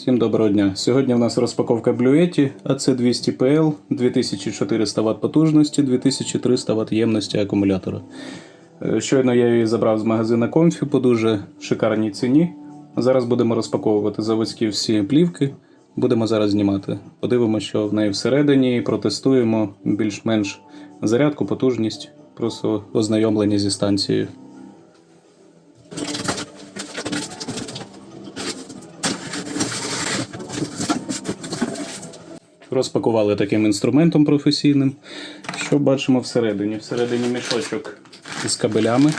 Всім доброго дня. Сьогодні у нас розпаковка Blue Yeti AC200PL 2400 Вт потужності, 2300 Вт ємності акумулятора. Е, Щойно я її забрав з магазина Comfy по дуже шикарній ціні. Зараз будемо розпаковувати заводські всі плівки. Будемо зараз знімати. Подивимося, що в неї всередині, протестуємо більш-менш зарядку, потужність, просто ознайомлення зі станцією. Розпакували таким інструментом професійним. Що бачимо всередині? Всередині мішочок з кабелями.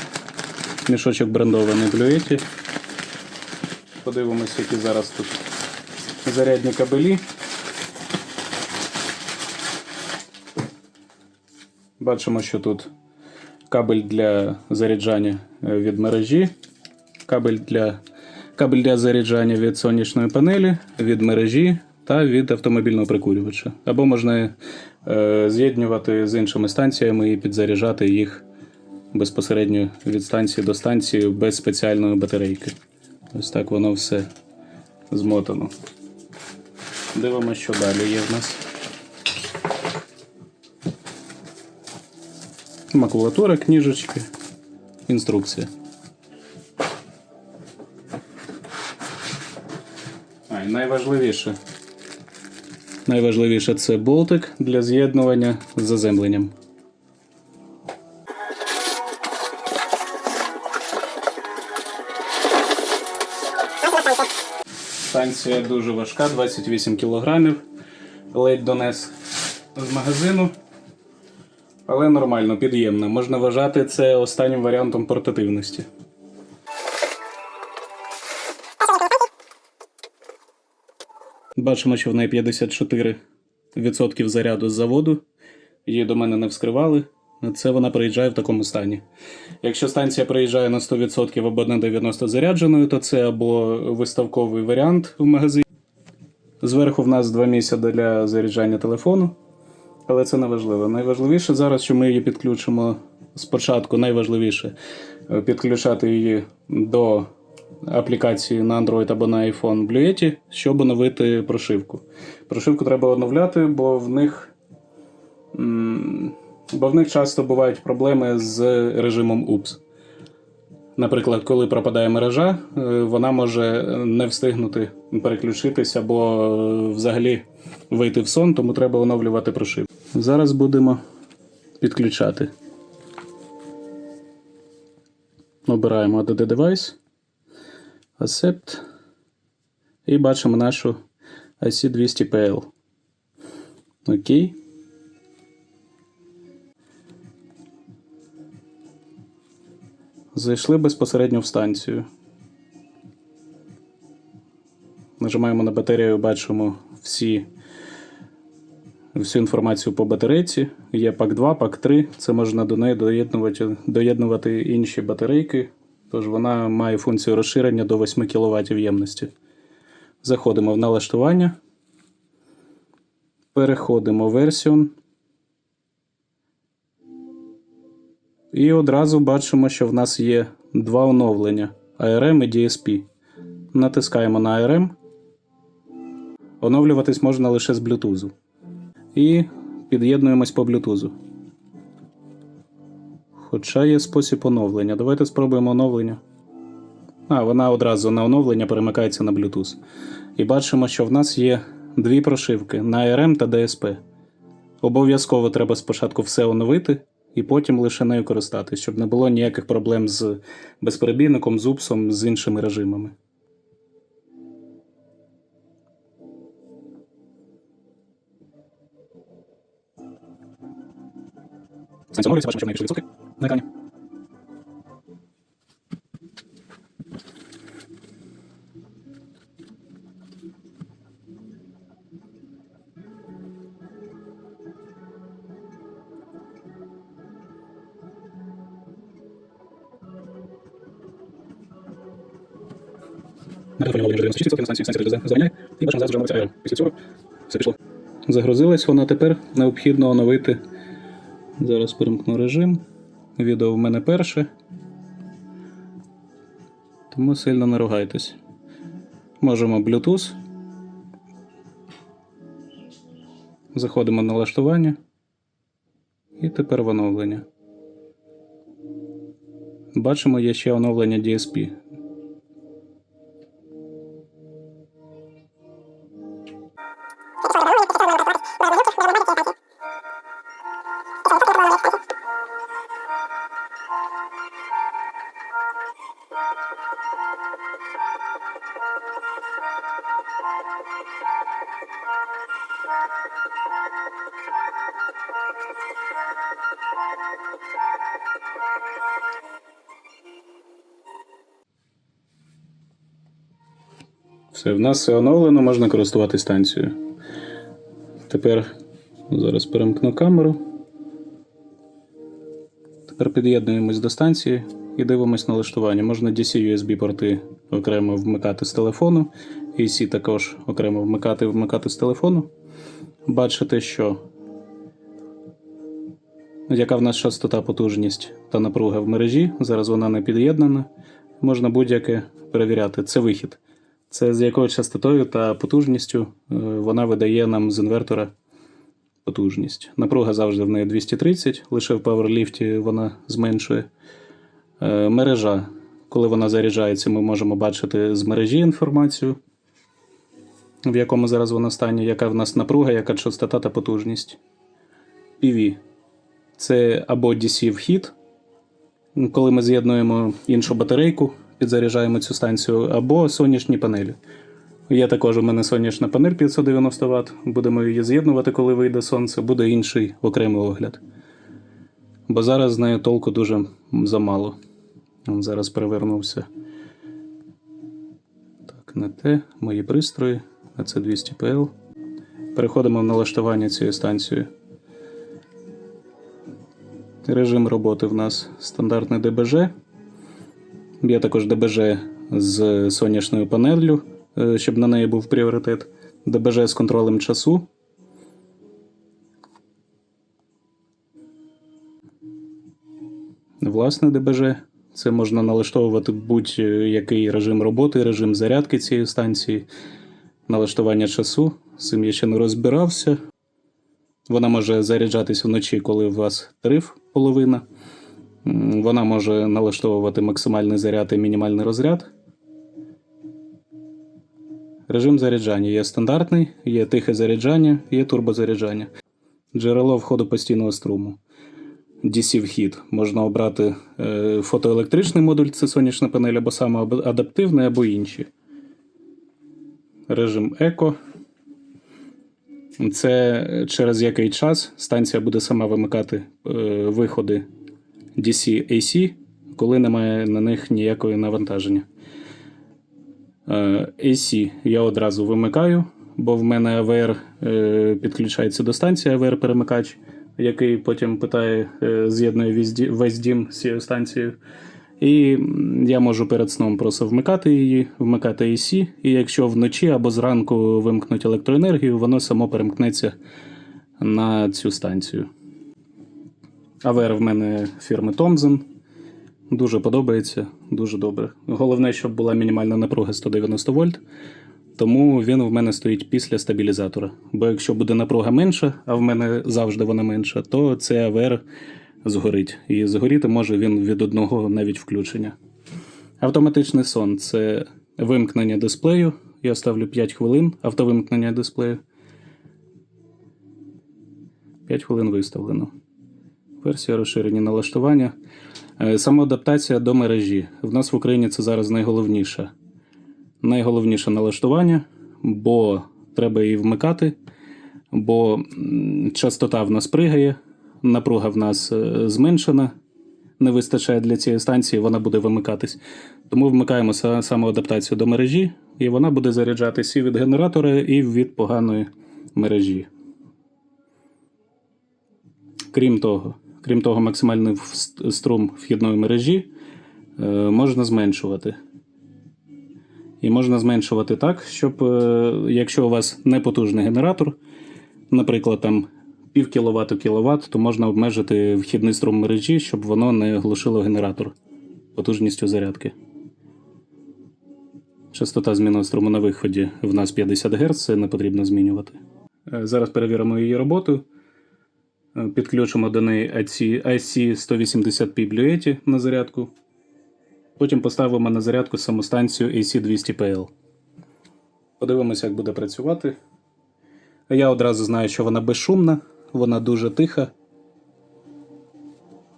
Мішочок брендований Yeti. Подивимось, які зараз тут зарядні кабелі. Бачимо, що тут кабель для заряджання е, від мережі, кабель для, кабель для заряджання від сонячної панелі, від мережі та від автомобільного прикурювача. Або можна е, з'єднувати з іншими станціями і підзаряджати їх безпосередньо від станції до станції без спеціальної батарейки. Ось так воно все змотано. Дивимося, що далі є в нас. Макулатура, книжечки, інструкція. А, і найважливіше. Найважливіше це болтик для з'єднування з заземленням. Станція дуже важка, 28 кг. Ледь донес з магазину. Але нормально, під'ємно. Можна вважати це останнім варіантом портативності. Бачимо, що в неї 54% заряду з заводу. Її до мене не вскривали. Це вона приїжджає в такому стані. Якщо станція приїжджає на 100% або на 90% зарядженою, то це або виставковий варіант в магазині. Зверху в нас два місця для заряджання телефону, але це не важливо. Найважливіше зараз, що ми її підключимо спочатку, найважливіше е, підключати її до аплікації на Android або на iPhone Blue щоб оновити прошивку. Прошивку треба оновляти, бо в них. Бо в них часто бувають проблеми з режимом UPS. Наприклад, коли пропадає мережа, е, вона може не встигнути переключитися або е, взагалі вийти в сон, тому треба оновлювати прошивку. Зараз будемо підключати. Обираємо ADD Device, Accept і бачимо нашу IC200PL. Окей. Зайшли безпосередньо в станцію. Нажимаємо на батарею, бачимо всі, всю інформацію по батарейці. Є пак 2, пак 3. Це можна до неї доєднувати, доєднувати інші батарейки. Тож вона має функцію розширення до 8 кВт ємності. Заходимо в налаштування. Переходимо в Version. І одразу бачимо, що в нас є два оновлення ARM і DSP. Натискаємо на ARM. Оновлюватись можна лише з Bluetooth. І під'єднуємось по Bluetooth. Хоча є спосіб оновлення. Давайте спробуємо оновлення. А, вона одразу на оновлення перемикається на Bluetooth. І бачимо, що в нас є дві прошивки на ARM та DSP. Обов'язково треба спочатку все оновити і потім лише нею користатись, щоб не було ніяких проблем з безперебійником, з упсом, з іншими режимами. Станція оновлюється, бачимо, що неї відсотки на екрані. На телефоні 96%, станції станція заваняє, і бачимо зараз вже. Після цього все пішло. Загрузилась вона тепер. Необхідно оновити. Зараз перемкну режим. Відео в мене перше, тому сильно не ругайтесь. Можемо Bluetooth. Заходимо на налаштування. І тепер в оновлення. Бачимо є ще оновлення DSP. Все, в нас все оновлено, можна користуватись станцією. Тепер зараз перемкну камеру. Тепер під'єднуємось до станції і дивимось налаштування. Можна DC USB порти окремо вмикати з телефону, AC також окремо вмикати вмикати з телефону. Бачите, що яка в нас частота потужність та напруга в мережі. Зараз вона не під'єднана. Можна будь-яке перевіряти. Це вихід. Це з якою частотою та потужністю е, вона видає нам з інвертора потужність. Напруга завжди в неї 230, лише в пауерліфті вона зменшує. Е, Мережа. Коли вона заряджається, ми можемо бачити з мережі інформацію, в якому зараз вона стані, яка в нас напруга, яка частота та потужність. PV. Це або DC вхід, коли ми з'єднуємо іншу батарейку, підзаряджаємо цю станцію, або сонячні панелі. Є також у мене сонячна панель 590 Вт. Будемо її з'єднувати, коли вийде сонце, буде інший окремий огляд. Бо зараз з нею толку дуже замало. Он Зараз перевернувся. Так, не те, мої пристрої, а це 200 PL. Переходимо в налаштування цієї станції. Режим роботи в нас стандартний ДБЖ. Є також ДБЖ з сонячною панеллю, е, щоб на неї був пріоритет. ДБЖ з контролем часу. Власне ДБЖ. Це можна налаштовувати будь-який режим роботи, режим зарядки цієї станції, налаштування часу. З цим я ще не розбирався. Вона може заряджатись вночі, коли у вас тариф половина. Вона може налаштовувати максимальний заряд і мінімальний розряд. Режим заряджання є стандартний, є тихе заряджання, є турбозаряджання. Джерело входу постійного струму. DC вхід. Можна обрати е, фотоелектричний модуль, це сонячна панель, або саме адаптивний, або інші. Режим еко. Це через який час станція буде сама вимикати е, виходи DC AC, коли немає на них ніякої навантаження. Е, AC я одразу вимикаю, бо в мене АВР підключається до станції АВР-перемикач, який потім питає, е, з'єднує весь дім з цією станцією. І я можу перед сном просто вмикати її, вмикати AC, і якщо вночі або зранку вимкнуть електроенергію, воно само перемкнеться на цю станцію. АВР в мене фірми Thomson. Дуже подобається, дуже добре. Головне, щоб була мінімальна напруга 190 вольт. Тому він в мене стоїть після стабілізатора. Бо якщо буде напруга менша, а в мене завжди вона менша, то цей АВР згорить. І згоріти може він від одного навіть включення. Автоматичний сон це вимкнення дисплею. Я ставлю 5 хвилин автовимкнення дисплею. 5 хвилин виставлено. Версія розширені налаштування. Е, Самоадаптація до мережі. В нас в Україні це зараз найголовніше. Найголовніше налаштування, бо треба її вмикати, бо частота в нас пригає, напруга в нас е, зменшена, не вистачає для цієї станції, вона буде вимикатись. Тому вмикаємо са- самоадаптацію до мережі, і вона буде заряджатись і від генератора, і від поганої мережі. Крім того, крім того, максимальний струм вхідної мережі е, можна зменшувати. І можна зменшувати так, щоб е, якщо у вас непотужний генератор, наприклад, там пів кіловат кіловат, то можна обмежити вхідний струм мережі, щоб воно не глушило генератор потужністю зарядки. Частота зміни струму на виході в нас 50 Гц, це не потрібно змінювати. Е, Зараз перевіримо її роботу. Е, Підключимо до неї IC, IC 180p Bluetooth на зарядку. Потім поставимо на зарядку саму станцію AC200PL. Подивимося, як буде працювати. Я одразу знаю, що вона безшумна, вона дуже тиха.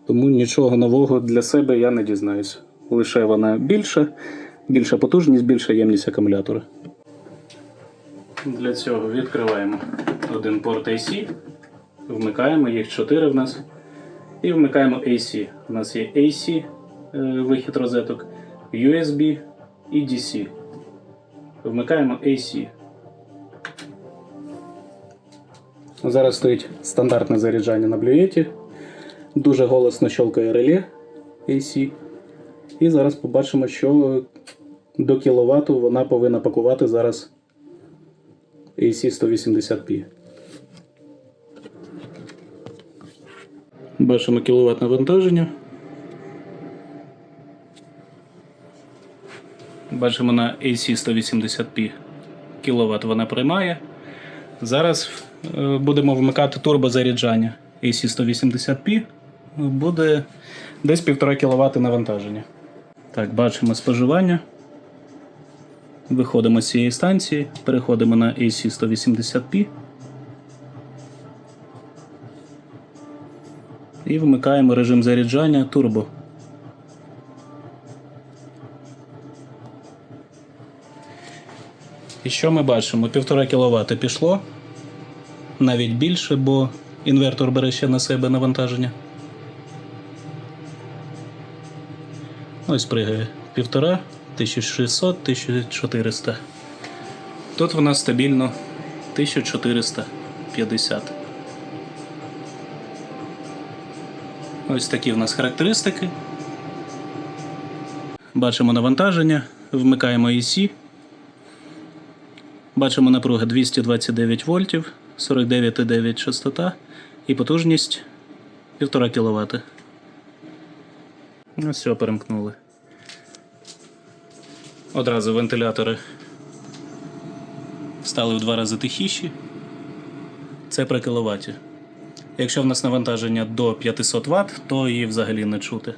Тому нічого нового для себе я не дізнаюсь. Лише вона більша, більша потужність, більша ємність акумулятора. Для цього відкриваємо один порт AC, вмикаємо їх 4 в нас. І вмикаємо AC. У нас є AC вихід розеток, USB і DC. Вмикаємо AC. Зараз стоїть стандартне заряджання на блюєті. Дуже голосно щелкає реле AC. І зараз побачимо, що до кіловат вона повинна пакувати зараз AC 180p. Бачимо кіловат навантаження. Бачимо на AC 180p кіловат вона приймає. Зараз е, будемо вмикати турбозаряджання AC 180p. Буде десь 1,5 кВт навантаження. Так, бачимо споживання. Виходимо з цієї станції, переходимо на AC 180p. І вмикаємо режим заряджання турбо. І що ми бачимо? 1,5 кВт пішло. Навіть більше, бо інвертор бере ще на себе навантаження. Ось пригає 1,5, 1600, 1400. Тут в нас стабільно 1450. Ось такі в нас характеристики. Бачимо навантаження, вмикаємо EC. Бачимо напруга 229 вольтів, 49,9 частота і потужність 1,5 кВт. Ну, все, перемкнули. Одразу вентилятори стали в два рази тихіші. Це при кіловаті. Якщо в нас навантаження до 500 Вт, то її взагалі не чути.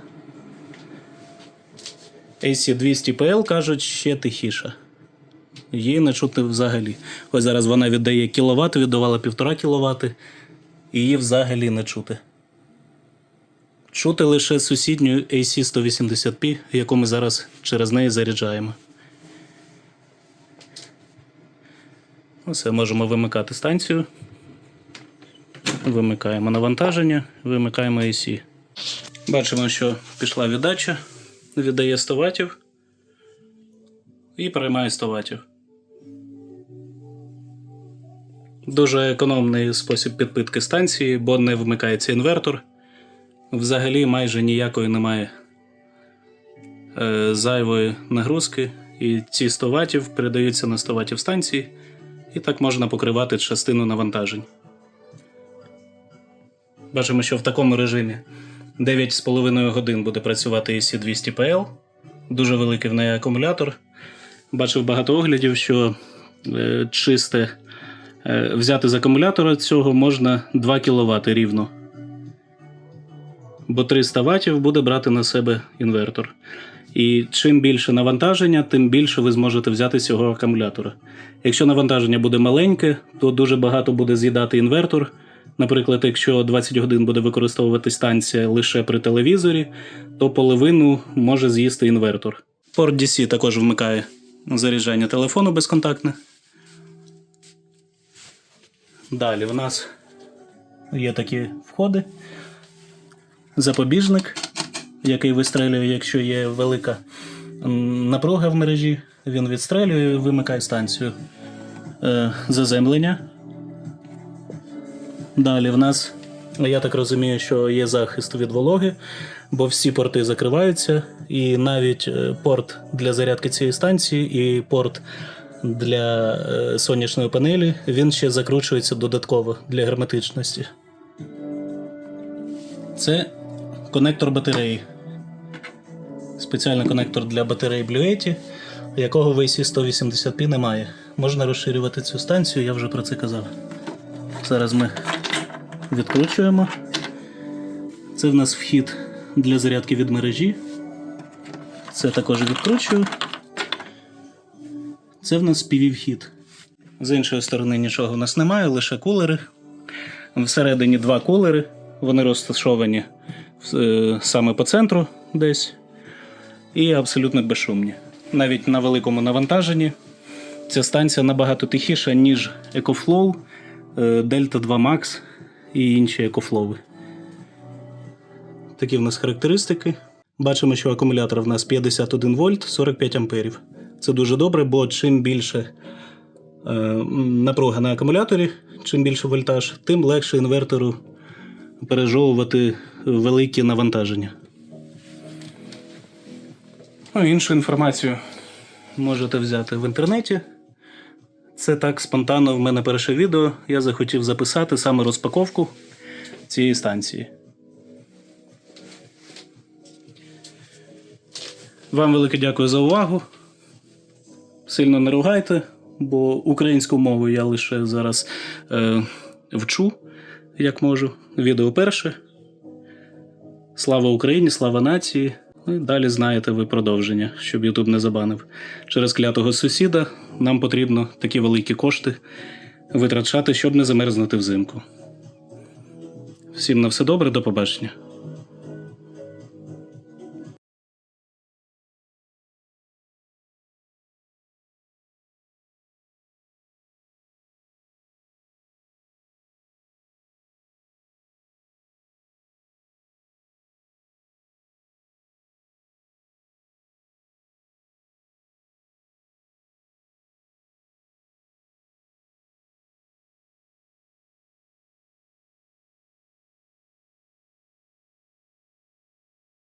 AC200PL кажуть ще тихіша. Її не чути взагалі. Ось зараз вона віддає кіловат, віддавала 1,5 кВт, і її взагалі не чути. Чути лише сусідню AC 180p, яку ми зараз через неї заряджаємо. Все, можемо вимикати станцію. Вимикаємо навантаження, вимикаємо AC. Бачимо, що пішла віддача, віддає 100 Вт і приймає 100 Вт. Дуже економний спосіб підпитки станції, бо не вмикається інвертор. Взагалі майже ніякої немає е, зайвої нагрузки, і ці 100 Вт передаються на 100 Вт станції, і так можна покривати частину навантажень. Бачимо, що в такому режимі 9,5 годин буде працювати AC200PL. Дуже великий в неї акумулятор. Бачив багато оглядів, що е, чисте взяти з акумулятора цього можна 2 кВт рівно. Бо 300 Вт буде брати на себе інвертор. І чим більше навантаження, тим більше ви зможете взяти з цього акумулятора. Якщо навантаження буде маленьке, то дуже багато буде з'їдати інвертор. Наприклад, якщо 20 годин буде використовувати станція лише при телевізорі, то половину може з'їсти інвертор. Порт DC також вмикає заряджання телефону безконтактне. Далі в нас є такі входи. Запобіжник, який вистрелює, якщо є велика напруга в мережі, він відстрелює і вимикає станцію. Е, заземлення. Далі в нас, я так розумію, що є захист від вологи, бо всі порти закриваються, і навіть е, порт для зарядки цієї станції і порт для е, сонячної панелі він ще закручується додатково для герметичності. Це конектор батареї. Спеціальний конектор для батареї Bluetooth, якого в AC 180p немає. Можна розширювати цю станцію, я вже про це казав. Зараз ми відкручуємо. Це в нас вхід для зарядки від мережі. Це також відкручую. Це в нас піввхід. З іншої сторони нічого в нас немає, лише кулери. Всередині два кулери. Вони розташовані е, саме по центру десь. І абсолютно безшумні. Навіть на великому навантаженні ця станція набагато тихіша, ніж EcoFlow, е, Delta 2 Max і інші EcoFlow. Такі в нас характеристики. Бачимо, що акумулятор в нас 51 вольт 45 амперів. Це дуже добре, бо чим більше е, напруга на акумуляторі, чим більше вольтаж, тим легше інвертору пережовувати великі навантаження. Ну, іншу інформацію можете взяти в інтернеті. Це так спонтанно в мене перше відео. Я захотів записати саме розпаковку цієї станції. Вам велике дякую за увагу. Сильно не ругайте, бо українську мову я лише зараз е, вчу, як можу. Відео перше. Слава Україні, слава нації. Ну і далі знаєте ви продовження, щоб Ютуб не забанив. Через клятого сусіда нам потрібно такі великі кошти витрачати, щоб не замерзнути взимку. Всім на все добре, до побачення.